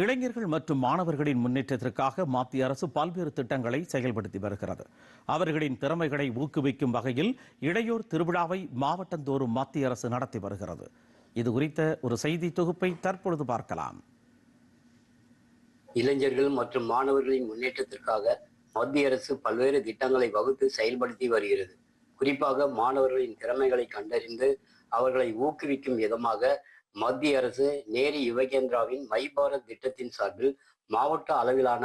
இளைஞர்கள் மற்றும் மாணவர்களின் முன்னேற்றத்திற்காக மத்திய அரசு பல்வேறு திட்டங்களை செயல்படுத்தி வருகிறது. அவர்களின் திறமைகளை ஊக்குவிக்கும் வகையில் இளையோர் திருவிழாவை மாவட்டந்தோறும் மத்திய அரசு நடத்தி வருகிறது. இது குறித்த ஒரு செய்தி தொகுப்பை தற்பொழுது பார்க்கலாம். இளைஞர்கள் மற்றும் மாணவர்களின் முன்னேற்றத்திற்காக மத்திய அரசு பல்வேறு திட்டங்களை வகுத்து செயல்படுத்தி வருகிறது. குறிப்பாக மாணவர்களின் திறமைகளை கண்டறிந்து அவர்களை ஊக்குவிக்கும் விதமாக மத்திய அரசு நேரு யுவகேந்திராவின் மை பாரத் திட்டத்தின் சார்பில் மாவட்ட அளவிலான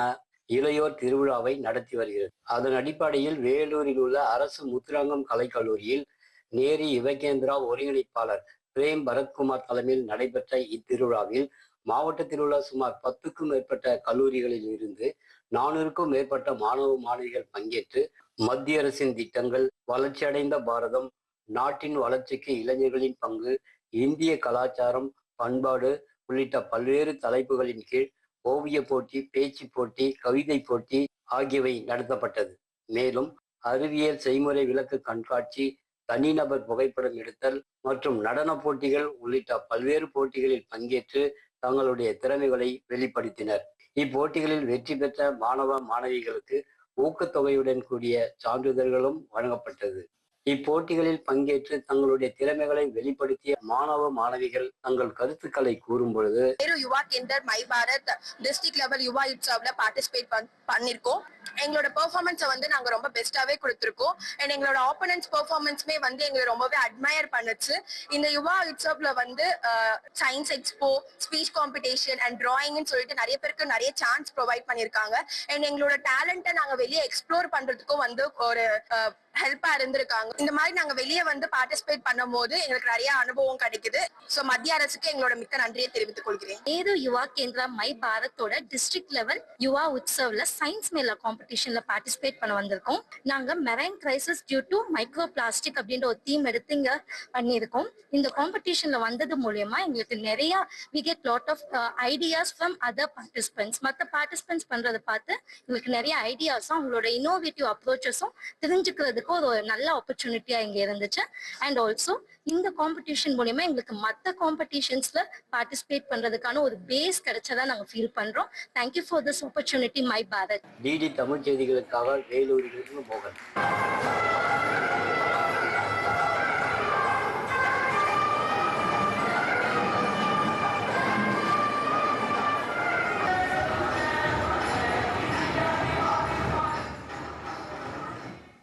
இளையோர் திருவிழாவை நடத்தி வருகிறது. அதன் அடிப்படையில் வேலூரில் உள்ள அரசு முத்துராங்கம் கலைக்கல்லூரியில் நேரு யுவகேந்திரா ஒருங்கிணைப்பாளர் பிரேம் பரத்குமார் தலைமையில் நடைபெற்ற இத்திருவிழாவில் மாவட்டத்தில் உள்ள சுமார் பத்துக்கும் மேற்பட்ட கல்லூரிகளில் இருந்து நானூறுக்கும் மேற்பட்ட மாணவ மாணவிகள் பங்கேற்று மத்திய அரசின் திட்டங்கள் வளர்ச்சியடைந்த பாரதம் நாட்டின் வளர்ச்சிக்கு இளைஞர்களின் பங்கு இந்திய கலாச்சாரம் பண்பாடு உள்ளிட்ட பல்வேறு தலைப்புகளின் கீழ் ஓவிய போட்டி பேச்சு போட்டி கவிதை போட்டி ஆகியவை நடத்தப்பட்டது. மேலும் அறிவியல் செய்முறை விளக்கு கண்காட்சி தனிநபர் புகைப்படம் எடுத்தல் மற்றும் நடன போட்டிகள் உள்ளிட்ட பல்வேறு போட்டிகளில் பங்கேற்று தங்களுடைய திறமைகளை வெளிப்படுத்தினர். இப்போட்டிகளில் வெற்றி பெற்ற மாணவ மாணவிகளுக்கு ஊக்கத்தொகையுடன் கூடிய சான்றிதழ்களும் வழங்கப்பட்டது. இப்போட்டிகளில் பங்கேற்று தங்களுடைய திறமைகளை வெளிப்படுத்திய மாணவ மாணவிகள் தங்கள் கருத்துக்களை கூறும் பொழுது Yuva Kendra my Bharat district level Yuva உற்சவ்ல participate பண்ணிருக்கோம். எங்களோட பெர்ஃபார்மன்ஸை வந்து நாங்க ரொம்ப பெஸ்டாவே கொடுத்துருக்கோம். அண்ட் எங்களோட ஆப்போனன்ஸ் பெர்ஃபார்மன்ஸுமே வந்து எங்களை ரொம்பவே அட்மயர் பண்ணுச்சு. இந்த யுவா உற்சவ்ல வந்து science expo speech competition and டிராயிங்னு சொல்லிட்டு நிறைய பேருக்கு நிறைய சான்ஸ் ப்ரொவைட் பண்ணிருக்காங்க அண்ட் எங்களோட டேலண்ட்டை நாங்க வெளியே எக்ஸ்ப்ளோர் பண்றதுக்கும் வந்து ஒரு ஹெல்ப்பா இருந்திருக்காங்க. இந்த மாதிரி நாங்க வெளியே வந்து பார்ட்டிசிபேட் பண்ணும் போது எங்களுக்கு நிறைய அனுபவம் கிடைக்குது. சோ மத்திய அரசுக்கு எங்களோட மிக்க நன்றியை தெரிவித்துக் கொள்கிறேன். நேரு யுவா கேந்திரா மை பாரத்தோட டிஸ்ட்ரிக்ட் லெவல் யுவா உற்சவ்ல சயின்ஸ் மேல காம்படிஷன்ல பார்ட்டிசிபேட் பண்ண வந்திருக்கோம். நாங்க marine crisis due to micro plastic அப்படின்ற ஒரு தீம் எடுத்து இங்க பண்ணியிருக்கோம். இந்த காம்படிஷன்ல வந்தது மூலியமா எங்களுக்கு நிறைய we get lot of ideas from other participants மற்ற பார்ட்டிசிபென்ட்ஸ் பண்றதை பார்த்து எங்களுக்கு நிறைய ஐடியாஸும் அவங்களோட இன்னோவேட்டிவ் அப்ரோச்சஸும் தெரிஞ்சுக்கிறதுக்கு ஒரு நல்ல ஆப்பர்ச்சுனிட்டியா இங்க இருந்துச்சு. அண்ட் ஆல்சோ இந்த காம்படிஷன் மூலியமா எங்களுக்கு மற்ற காம்படிஷன்ஸ்ல பார்ட்டிசிபேட் பண்றதுக்கான ஒரு பேஸ் கிடைச்சதா நாங்க ஃபீல் பண்றோம். Thank you for this opportunity my Bharat DD Tamil செய்திகளுக்காக வேலூரிலிருந்து மோகன்.